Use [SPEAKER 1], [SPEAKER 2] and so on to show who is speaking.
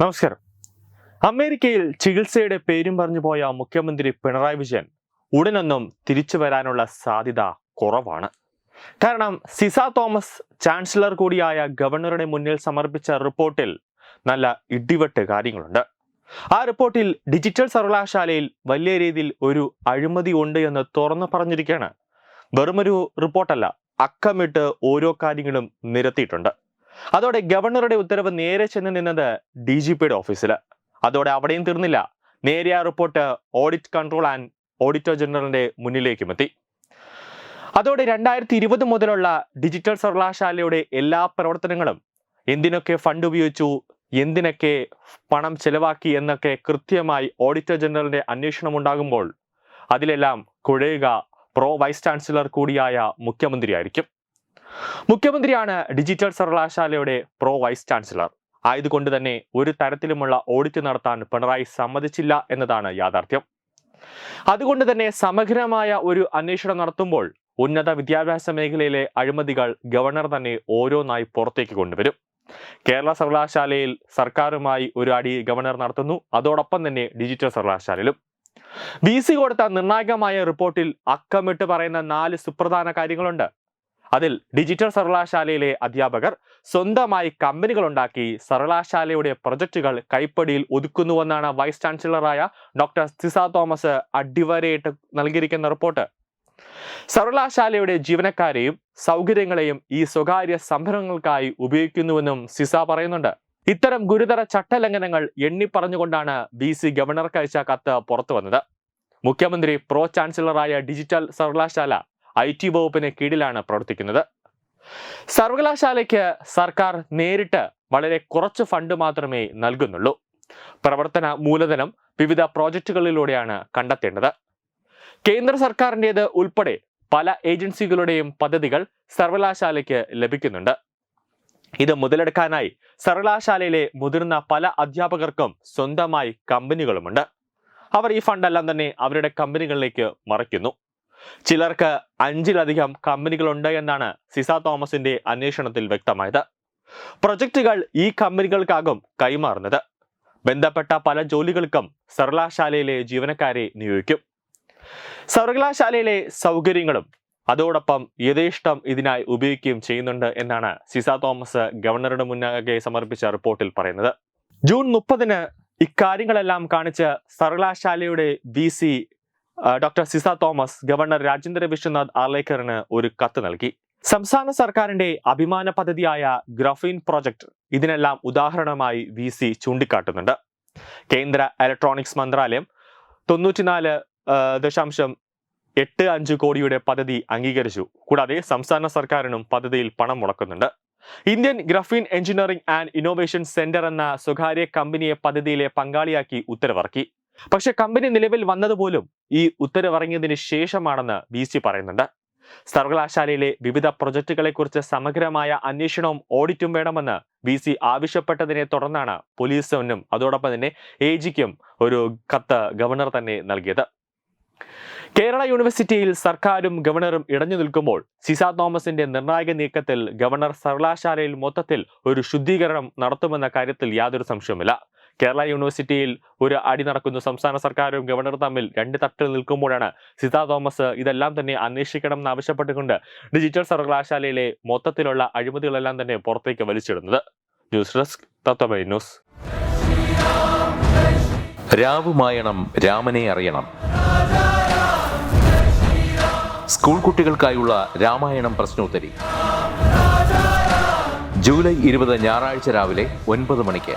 [SPEAKER 1] നമസ്കാരം. അമേരിക്കയിൽ ചികിത്സയുടെ പേരും പറഞ്ഞു പോയ മുഖ്യമന്ത്രി പിണറായി വിജയൻ ഉടനൊന്നും തിരിച്ചു വരാനുള്ള സാധ്യത കുറവാണ്. കാരണം സിസ തോമസ് ചാൻസലർ കൂടിയായ ഗവർണറുടെ മുന്നിൽ സമർപ്പിച്ച റിപ്പോർട്ടിൽ നല്ല ഇടിവെട്ട് കാര്യങ്ങളുണ്ട്. ആ റിപ്പോർട്ടിൽ ഡിജിറ്റൽ സർവകലാശാലയിൽ വലിയ രീതിയിൽ ഒരു അഴിമതി ഉണ്ട് എന്ന് തുറന്നു പറഞ്ഞിരിക്കുകയാണ്. വെറുമൊരു റിപ്പോർട്ടല്ല അക്കമിട്ട് ഓരോ കാര്യങ്ങളും നിരത്തിയിട്ടുണ്ട്. അതോടെ ഗവർണറുടെ ഉത്തരവ് നേരെ ചെന്ന് നിന്നത് ഡി ജി പിയുടെ ഓഫീസിൽ അതോടെ അവിടെയും തീർന്നില്ല. നേരിയ report audit control and auditor ജനറലിന്റെ മുന്നിലേക്കും എത്തി. അതോടെ രണ്ടായിരത്തി ഇരുപത് മുതലുള്ള ഡിജിറ്റൽ സർവകലാശാലയുടെ എല്ലാ പ്രവർത്തനങ്ങളും എന്തിനൊക്കെ ഫണ്ട് ഉപയോഗിച്ചു എന്തിനൊക്കെ പണം ചെലവാക്കി എന്നൊക്കെ കൃത്യമായി ഓഡിറ്റർ ജനറലിന്റെ അന്വേഷണം ഉണ്ടാകുമ്പോൾ അതിലെല്ലാം കുഴയുക പ്രോ വൈസ് ചാൻസലർ കൂടിയായ മുഖ്യമന്ത്രിയായിരിക്കും. മുഖ്യമന്ത്രിയാണ് ഡിജിറ്റൽ സർവകലാശാലയുടെ പ്രോ വൈസ് ചാൻസലർ. ആയതുകൊണ്ട് തന്നെ ഒരു തരത്തിലുമുള്ള ഓഡിറ്റ് നടത്താൻ പിണറായി സമ്മതിച്ചില്ല എന്നതാണ് യാഥാർത്ഥ്യം. അതുകൊണ്ട് തന്നെ സമഗ്രമായ ഒരു അന്വേഷണം നടത്തുമ്പോൾ ഉന്നത വിദ്യാഭ്യാസ മേഖലയിലെ അഴിമതികൾ ഗവർണർ തന്നെ ഓരോന്നായി പുറത്തേക്ക് കൊണ്ടുവരും. കേരള സർവകലാശാലയിൽ സർക്കാരുമായി ഒരു അടി ഗവർണർ നടത്തുന്നു. അതോടൊപ്പം തന്നെ ഡിജിറ്റൽ സർവകലാശാലയിലും. ബി സി കൊടുത്ത നിർണായകമായ റിപ്പോർട്ടിൽ അക്കമിട്ട് പറയുന്ന നാല് സുപ്രധാന കാര്യങ്ങളുണ്ട്. അതിൽ ഡിജിറ്റൽ സർവകലാശാലയിലെ അധ്യാപകർ സ്വന്തമായി കമ്പനികൾ ഉണ്ടാക്കി സർവകലാശാലയുടെ പ്രൊജക്റ്റുകൾ കൈപ്പടിയിൽ ഒതുക്കുന്നുവെന്നാണ് വൈസ് ചാൻസലറായ ഡോക്ടർ സിസ തോമസ് അടിവരയിട്ട് നൽകിയിരിക്കുന്ന റിപ്പോർട്ട് സർവകലാശാലയുടെ ജീവനക്കാരെയും സൗകര്യങ്ങളെയും ഈ സ്വകാര്യ സംരംഭങ്ങൾക്കായി ഉപയോഗിക്കുന്നുവെന്നും സിസ പറയുന്നുണ്ട്. ഇത്തരം ഗുരുതര ചട്ടലംഘനങ്ങൾ എണ്ണി പറഞ്ഞുകൊണ്ടാണ് ബി സി ഗവർണർക്ക് അയച്ച കത്ത് പുറത്തു വന്നത് മുഖ്യമന്ത്രി പ്രോ ചാൻസലറായ ഡിജിറ്റൽ സർവകലാശാല ഐ ടി വകുപ്പിന് കീഴിലാണ് പ്രവർത്തിക്കുന്നത്. സർവകലാശാലയ്ക്ക് സർക്കാർ നേരിട്ട് വളരെ കുറച്ച് ഫണ്ട് മാത്രമേ നൽകുന്നുള്ളൂ. പ്രവർത്തന മൂലധനം വിവിധ പ്രോജക്റ്റുകളിലൂടെയാണ് കണ്ടെത്തേണ്ടത്. കേന്ദ്ര സർക്കാരിന്റേത് ഉൾപ്പെടെ പല ഏജൻസികളുടെയും പദ്ധതികൾ സർവകലാശാലയ്ക്ക് ലഭിക്കുന്നുണ്ട്. ഇത് മുതലെടുക്കാനായി സർവകലാശാലയിലെ മുതിർന്ന പല അധ്യാപകർക്കും സ്വന്തമായി കമ്പനികളുമുണ്ട്. അവർ ഈ ഫണ്ടെല്ലാം തന്നെ അവരുടെ കമ്പനികളിലേക്ക് മറയ്ക്കുന്നു ചിലർക്ക് അഞ്ചിലധികം കമ്പനികളുണ്ട് എന്നാണ് സിസ തോമസിന്റെ അന്വേഷണത്തിൽ വ്യക്തമായത്. പ്രൊജക്ടുകൾ ഈ കമ്പനികൾക്കാകും കൈമാറുന്നത്. ബന്ധപ്പെട്ട പല ജോലികൾക്കും സർവകലാശാലയിലെ ജീവനക്കാരെ നിയോഗിക്കും. സർവകലാശാലയിലെ സൗകര്യങ്ങളും അതോടൊപ്പം യഥേഷ്ടം ഇതിനായി ഉപയോഗിക്കുകയും ചെയ്യുന്നുണ്ട് എന്നാണ് സിസ തോമസ് ഗവർണറുടെ മുന്നാകെ സമർപ്പിച്ച റിപ്പോർട്ടിൽ പറയുന്നത്. ജൂൺ മുപ്പതിന് ഇക്കാര്യങ്ങളെല്ലാം കാണിച്ച് സർവകലാശാലയുടെ V C doctor Ciza Thomas governor Rajendra Vishwanath ആർലേക്കറിന് ഒരു കത്ത് നൽകി. സംസ്ഥാന സർക്കാരിന്റെ അഭിമാന പദ്ധതിയായ ഗ്രഫീൻ പ്രോജക്ട് ഇതിനെല്ലാം ഉദാഹരണമായി വി സി ചൂണ്ടിക്കാട്ടുന്നുണ്ട്. കേന്ദ്ര ഇലക്ട്രോണിക്സ് മന്ത്രാലയം തൊണ്ണൂറ്റിനാല് ദശാംശം എട്ട് അഞ്ച് കോടിയുടെ പദ്ധതി അംഗീകരിച്ചു. കൂടാതെ സംസ്ഥാന സർക്കാരിനും പദ്ധതിയിൽ പണം മുടക്കുന്നുണ്ട്. Indian graphene engineering and innovation centre എന്ന സ്വകാര്യ കമ്പനിയെ പദ്ധതിയിലെ പങ്കാളിയാക്കി ഉത്തരവിറക്കി. പക്ഷെ കമ്പനി നിലവിൽ വന്നതുപോലും ഈ ഉത്തരവിറങ്ങിയതിന് ശേഷമാണെന്ന് ബി സി പറയുന്നുണ്ട്. സർവകലാശാലയിലെ വിവിധ പ്രൊജക്ടുകളെ കുറിച്ച് സമഗ്രമായ അന്വേഷണവും ഓഡിറ്റും വേണമെന്ന് വി സി ആവശ്യപ്പെട്ടതിനെ തുടർന്നാണ് പോലീസിനും അതോടൊപ്പം തന്നെ എ ജിക്കും ഒരു കത്ത് ഗവർണർ തന്നെ നൽകിയത്. കേരള യൂണിവേഴ്സിറ്റിയിൽ സർക്കാരും ഗവർണറും ഇടഞ്ഞു നിൽക്കുമ്പോൾ സിസ തോമസിന്റെ നിർണായക നീക്കത്തിൽ ഗവർണർ സർവകലാശാലയിൽ മൊത്തത്തിൽ ഒരു ശുദ്ധീകരണം നടത്തുമെന്ന കാര്യത്തിൽ യാതൊരു സംശയവുമില്ല. കേരള യൂണിവേഴ്സിറ്റിയിൽ ഒരു അടി നടക്കുന്നു. സംസ്ഥാന സർക്കാരും ഗവർണറും തമ്മിൽ രണ്ട് തട്ടിൽ നിൽക്കുമ്പോഴാണ് സിത തോമസ് ഇതെല്ലാം തന്നെ അന്വേഷിക്കണം എന്നാവശ്യപ്പെട്ടുകൊണ്ട് ഡിജിറ്റൽ സർവകലാശാലയിലെ മൊത്തത്തിലുള്ള അഴിമതികളെല്ലാം തന്നെ പുറത്തേക്ക് വലിച്ചിടുന്നത്. News desk Tatwamayi news.
[SPEAKER 2] രാവുമായണം രാമനെ അറിയണം. സ്കൂൾ കുട്ടികൾക്കായുള്ള രാമായണം പ്രശ്നോത്തരി. ജൂലൈ ഇരുപത് ഞായറാഴ്ച രാവിലെ ഒൻപത് മണിക്ക്.